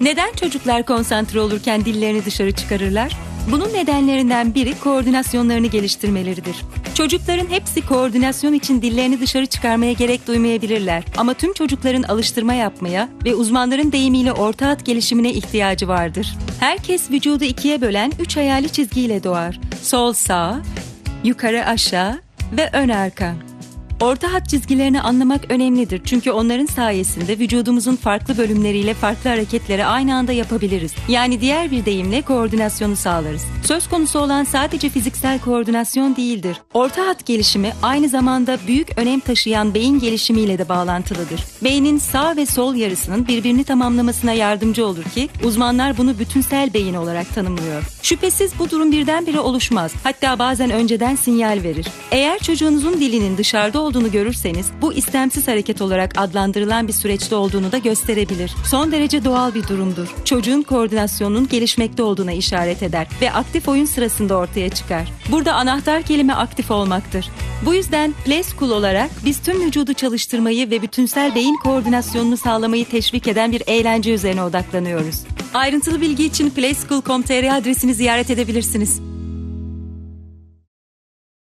Neden çocuklar konsantre olurken dillerini dışarı çıkarırlar? Bunun nedenlerinden biri koordinasyonlarını geliştirmeleridir. Çocukların hepsi koordinasyon için dillerini dışarı çıkarmaya gerek duymayabilirler. Ama tüm çocukların alıştırma yapmaya ve uzmanların deyimiyle orta hat gelişimine ihtiyacı vardır. Herkes vücudu ikiye bölen üç hayali çizgiyle doğar. Sol sağ, yukarı aşağı ve ön arka. Orta hat çizgilerini anlamak önemlidir çünkü onların sayesinde vücudumuzun farklı bölümleriyle farklı hareketleri aynı anda yapabiliriz. Yani diğer bir deyimle koordinasyonu sağlarız. Söz konusu olan sadece fiziksel koordinasyon değildir. Orta hat gelişimi aynı zamanda büyük önem taşıyan beyin gelişimiyle de bağlantılıdır. Beynin sağ ve sol yarısının birbirini tamamlamasına yardımcı olur ki uzmanlar bunu bütünsel beyin olarak tanımlıyor. Şüphesiz bu durum birdenbire oluşmaz. Hatta bazen önceden sinyal verir. Eğer çocuğunuzun dilinin dışarıda olduğunu görürseniz bu istemsiz hareket olarak adlandırılan bir süreçte olduğunu da gösterebilir. Son derece doğal bir durumdur. Çocuğun koordinasyonunun gelişmekte olduğuna işaret eder ve aktif oyun sırasında ortaya çıkar. Burada anahtar kelime aktif olmaktır. Bu yüzden Play School olarak biz tüm vücudu çalıştırmayı ve bütünsel beyin koordinasyonunu sağlamayı teşvik eden bir eğlence üzerine odaklanıyoruz. Ayrıntılı bilgi için playschool.com.tr adresini ziyaret edebilirsiniz.